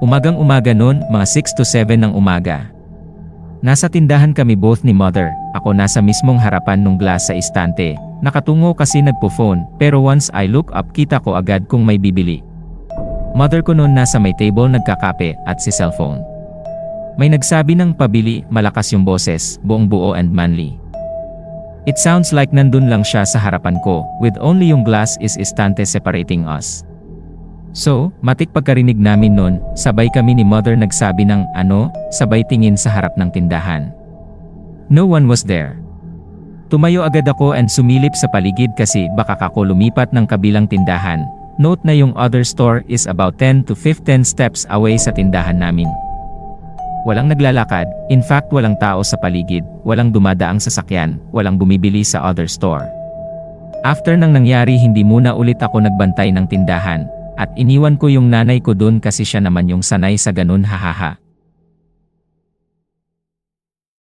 Umagang umaga noon, mga 6 to 7 ng umaga. Nasa tindahan kami both ni mother, ako nasa mismong harapan ng glass sa istante, nakatungo kasi nagpo-phone, pero once I look up kita ko agad kung may bibili. Mother ko noon nasa may table nagkakape at si cellphone. May nagsabi ng pabili, malakas yung boses, buong buo and manly. It sounds like nandun lang siya sa harapan ko, with only yung glass is istante separating us. So, matik pagkarinig namin nun, sabay kami ni mother nagsabi ng ano, sabay tingin sa harap ng tindahan. No one was there. Tumayo agad ako and sumilip sa paligid kasi baka kako lumipat ng kabilang tindahan. Note na yung other store is about 10 to 15 steps away sa tindahan namin. Walang naglalakad, in fact walang tao sa paligid, walang dumadaang sasakyan, walang bumibili sa other store. After nang nangyari hindi muna ulit ako nagbantay ng tindahan, at iniwan ko yung nanay ko dun kasi siya naman yung sanay sa ganun hahaha.